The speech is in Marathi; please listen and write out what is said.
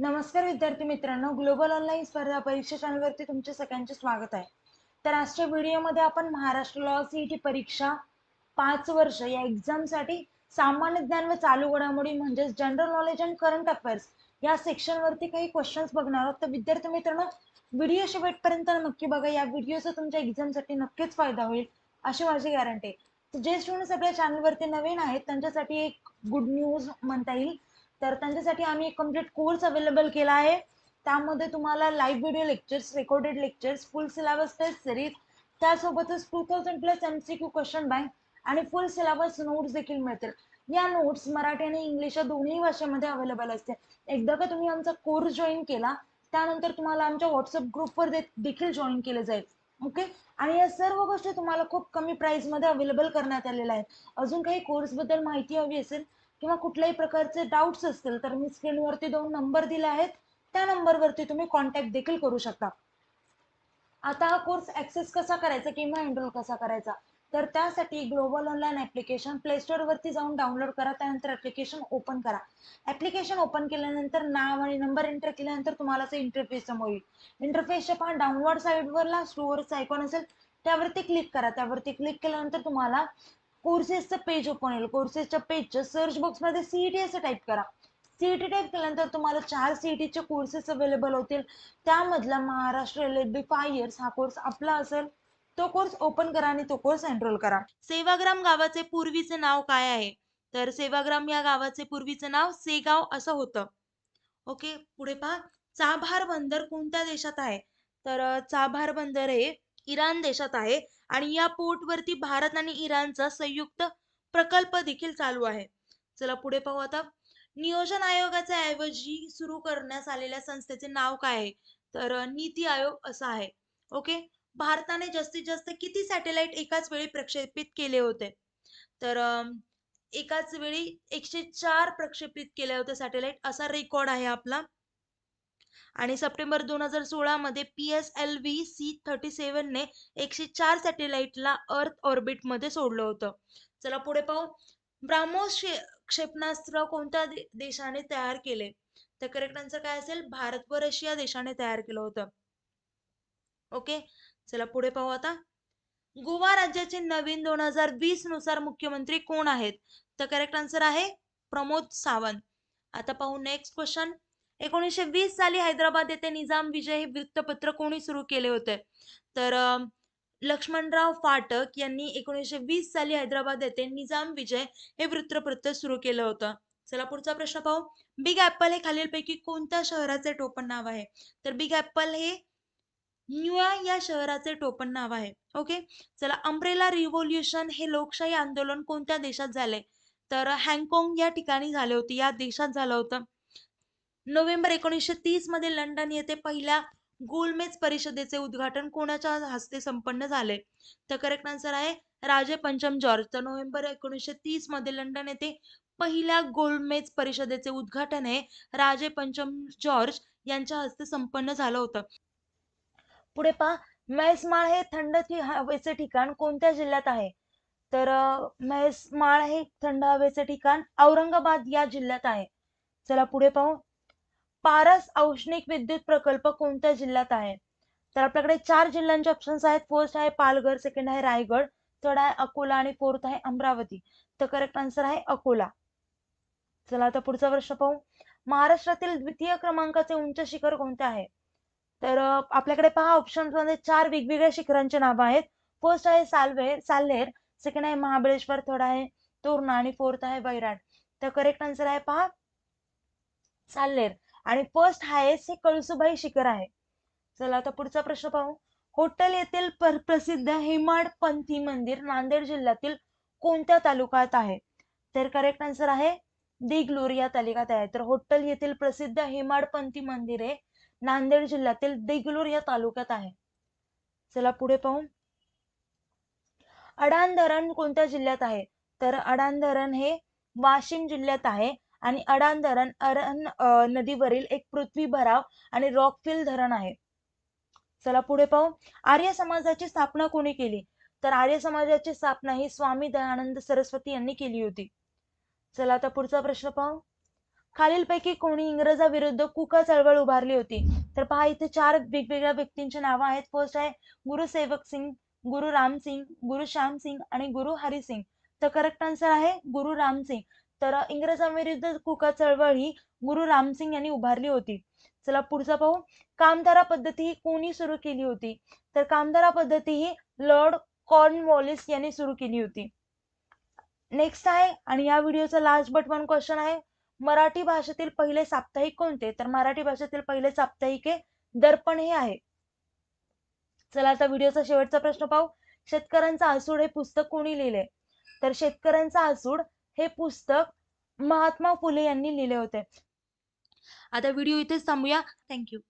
नमस्कार विद्यार्थी मित्रांनो ग्लोबल ऑनलाईन स्पर्धा परीक्षा चॅनलवरती तुमचे सगळ्यांचे स्वागत आहे. तर आजच्या व्हिडिओमध्ये आपण महाराष्ट्र लॉ सी टी परीक्षा पाच वर्ष या एक्झामसाठी सामान्य ज्ञान व चालू घडामोडी म्हणजेच general knowledge and current affairs या सेक्शनवरती काही क्वेश्चन्स बघणार आहोत. तर विद्यार्थी मित्रांनो व्हिडिओ शेवटपर्यंत नक्की बघा. या व्हिडिओचा तुमच्या एक्झामसाठी नक्कीच फायदा होईल अशी माझी गॅरंटी आहे. तर जे स्टुडंट्स आपल्या चॅनलवरती नवीन आहेत त्यांच्यासाठी एक गुड न्यूज म्हणता येईल. तर त्यांच्यासाठी आम्ही एक कंप्लीट कोर्स अवेलेबल केला आहे. त्यामध्ये तुम्हाला live video lectures recorded lectures full syllabus test series त्यासोबतच two thousand plus M C Q question bank आणि फुल सिलेबस नोट्स देखील मिळतील. या नोट्स मराठी आणि इंग्लिश या दोन्ही भाषेमध्ये अवेलेबल असते एकदा का तुम्ही आमचा कोर्स जॉईन केला त्यानंतर तुम्हाला आमच्या व्हॉट्सअप ग्रुपवर देखील जॉईन केलं जाईल. ओके आणि या सर्व गोष्टी तुम्हाला खूप कमी प्राईसमध्ये अवेलेबल करण्यात आलेल्या आहेत. अजून काही कोर्सबद्दल माहिती हवी असेल किंवा कुठल्याही प्रकारचे डाऊट्स असतील तर मी स्क्रीनवरती दोन नंबर दिले आहेत. त्या नंबरवरती तुम्ही कॉन्टॅक्ट देखील करू शकता. आता हा कोर्स ऍक्सेस कसा करायचा किंवा एनरोल कसा करायचा? तर त्यासाठी ग्लोबल ऑनलाईन ऍप्लिकेशन प्ले वरती जाऊन डाउनलोड करा. त्यानंतर ऍप्लिकेशन ओपन करा. ऍप्लिकेशन ओपन केल्यानंतर नाव आणि नंबर एंटर केल्यानंतर तुम्हाला इंटरफेस समोर येईल इंटरफेसच्या पहा डाउनलोड साईडवरला स्टोअरचं आयकॉन असेल त्यावरती क्लिक करा. त्यावरती क्लिक केल्यानंतर तुम्हाला कोर्सेसचं पेज ओपन होईल. कोर्सेसच्या पेजच्या सर्च बॉक्समध्ये सीईटी असं टाईप करा. सीईटी टाईप केल्यानंतर तुम्हाला चार सीईटीचे कोर्सेस अवेलेबल होतील. त्यामधला Maharashtra L B five years हा कोर्स आपला असेल तो कोर्स ओपन करा आणि तो कोर्स एनरोल करा. सेवाग्राम गावाचे पूर्वीचे नाव काय आहे? तर सेवाग्राम या गावाचे पूर्वीचे नाव सेगाव असं होतं. ओके पुढे पहा. चाभार बंदर कोणत्या देशात आहे? तर चाभार बंदर हे इराण देशात आहे. आणि या पोर्टवरती भारत आणि इराणचा संयुक्त प्रकल्प देखील चालू आहे. चला पुढे पाहू आता. नियोजन आयोगाच्या ऐवजी सुरू करण्यात आलेल्या संस्थेचे नाव काय आहे? तर नीती आयोग असं आहे. ओके? भारताने जास्तीत जास्त किती सॅटेलाइट एकाच वेळी प्रक्षेपित केले होते? तर एकाच वेळी एकशे चार प्रक्षेपित केले होते सॅटेलाइट. असा रेकॉर्ड आहे आपला. आणि सप्टेंबर दोन हजार सोळा मध्ये P S L V C thirty सेव्हनने एकशे चार सॅटेलाइटला अर्थ ऑर्बिटमध्ये सोडलं होतं. चला पुढे पाहू. ब्राह्मोस क्षेपणास्त्र कोणत्या देशाने तयार केले? तर करेक्ट आन्सर काय असेल? भारत व रशिया देशाने तयार केलं होतं. ओके चला पुढे पाहू आता. गोवा राज्याचे नवीन दोन हजार वीसनुसार मुख्यमंत्री कोण आहेत? तर करेक्ट आन्सर आहे प्रमोद सावंत. आता पाहू नेक्स्ट क्वेश्चन एकोणीसशे वीस साली हैदराबाद येथे निजाम विजय हे वृत्तपत्र कोणी सुरू केले होते? तर लक्ष्मणराव फाटक यांनी एकोणीसशे वीस साली हैदराबाद येथे निजाम विजय हे वृत्तपत्र सुरू केलं होतं. चला पुढचा प्रश्न पाहू. बिग ऍपल हे खालीलपैकी कोणत्या शहराचे टोपण नाव आहे? तर बिग ऍपल हे न्यूया या शहराचे टोपण नाव आहे. ओके? चला अम्ब्रेला रिव्होल्युशन हे लोकशाही आंदोलन कोणत्या देशात झाले? तर हँगकाँग या ठिकाणी झाले होते. या देशात झालं होतं. नोव्हेंबर एकोणीसशे तीसमध्ये लंडन येथे पहिल्या गोलमेज परिषदेचे उद्घाटन कोणाच्या हस्ते संपन्न झाले? तर करेक्ट आन्सर आहे राजे पंचम जॉर्ज. तर नोव्हेंबर एकोणीसशे तीसमध्ये लंडन येथे पहिल्या गोलमेज परिषदेचे उद्घाटन हे राजे पंचम जॉर्ज यांच्या हस्ते संपन्न झालं होतं. पुढे पहा म्हैसमाळ हे थंड हवेचे ठिकाण कोणत्या जिल्ह्यात आहे? तर म्हैसमाळ हे थंड हवेचे ठिकाण औरंगाबाद या जिल्ह्यात आहे. चला पुढे पाहू. पारस औष्णिक विद्युत प्रकल्प कोणत्या जिल्ह्यात आहे? तर आपल्याकडे चार जिल्ह्यांचे ऑप्शन्स आहेत. फर्स्ट आहे पालघर सेकंड आहे रायगड थर्ड आहे अकोला आणि फोर्थ आहे अमरावती. तर करेक्ट आन्सर आहे अकोला. चला आता पुढचा प्रश्न पाहू. महाराष्ट्रातील द्वितीय क्रमांकाचे उंच शिखर कोणते आहे? तर आपल्याकडे पहा ऑप्शन्समध्ये चार वेगवेगळ्या शिखरांचे नाव आहेत. फर्स्ट आहे साल्वे साल्हेर सेकंड आहे महाबळेश्वर थर्ड आहे तोरणा आणि फोर्थ आहे वैराट तर करेक्ट आन्सर आहे पहा साल्हेर. आणि फर्स्ट हायेस्ट हे कळसुबाई शिखर आहे. चला आता पुढचा प्रश्न पाहू. होटल येथील प्रसिद्ध हेमाडपंथी मंदिर नांदेड जिल्ह्यातील कोणत्या तालुक्यात आहे? तर करेक्ट आन्सर आहे दिगलूर या तालुक्यात आहे. तर होटल येथील प्रसिद्ध हेमाडपंथी मंदिर हे नांदेड जिल्ह्यातील देगलूर या तालुक्यात आहे. चला पुढे पाहू. अडाण धरण कोणत्या जिल्ह्यात आहे? तर अडाण धरण हे वाशिम जिल्ह्यात आहे. आणि अडाण धरण अरण नदीवरील एक पृथ्वी भराव आणि रॉकफिल धरण आहे. चला पुढे पाहू. आर्य समाजाची स्थापना कोणी केली? तर आर्य समाजाची स्थापना ही स्वामी दयानंद सरस्वती यांनी केली होती. चला आता पुढचा प्रश्न पाहू. खालीलपैकी कोणी इंग्रजाविरुद्ध कुका चळवळ उभारली होती? तर पहा इथे चार वेगवेगळ्या व्यक्तींची नावं आहेत. फर्स्ट आहे गुरु सेवक सिंग गुरु राम सिंग गुरु श्याम सिंग आणि गुरु हरी सिंग. तर करेक्ट आन्सर आहे गुरु राम सिंग. तर इंग्रजांविरुद्ध कुका चळवळ ही गुरु रामसिंग यांनी उभारली होती. चला पुढचा पाहू. कामधारा पद्धती ही कोणी सुरू केली होती? तर कामधारा पद्धती ही लॉर्ड कॉर्नवॉलिस यांनी सुरू केली होती. नेक्स्ट आहे आणि या व्हिडिओचा लास्ट बट वन क्वेश्चन आहे. मराठी भाषेतील पहिले साप्ताहिक कोणते? तर मराठी भाषेतील पहिले साप्ताहिक हे दर्पण हे आहे. चला आता व्हिडिओचा शेवटचा प्रश्न पाहू. शेतकऱ्यांचा आसूड हे पुस्तक कोणी लिहिले? तर शेतकऱ्यांचा आसूड हे पुस्तक महात्मा फुले यांनी लिहिले होते. आता व्हिडिओ इथेच थांबूया. थँक्यू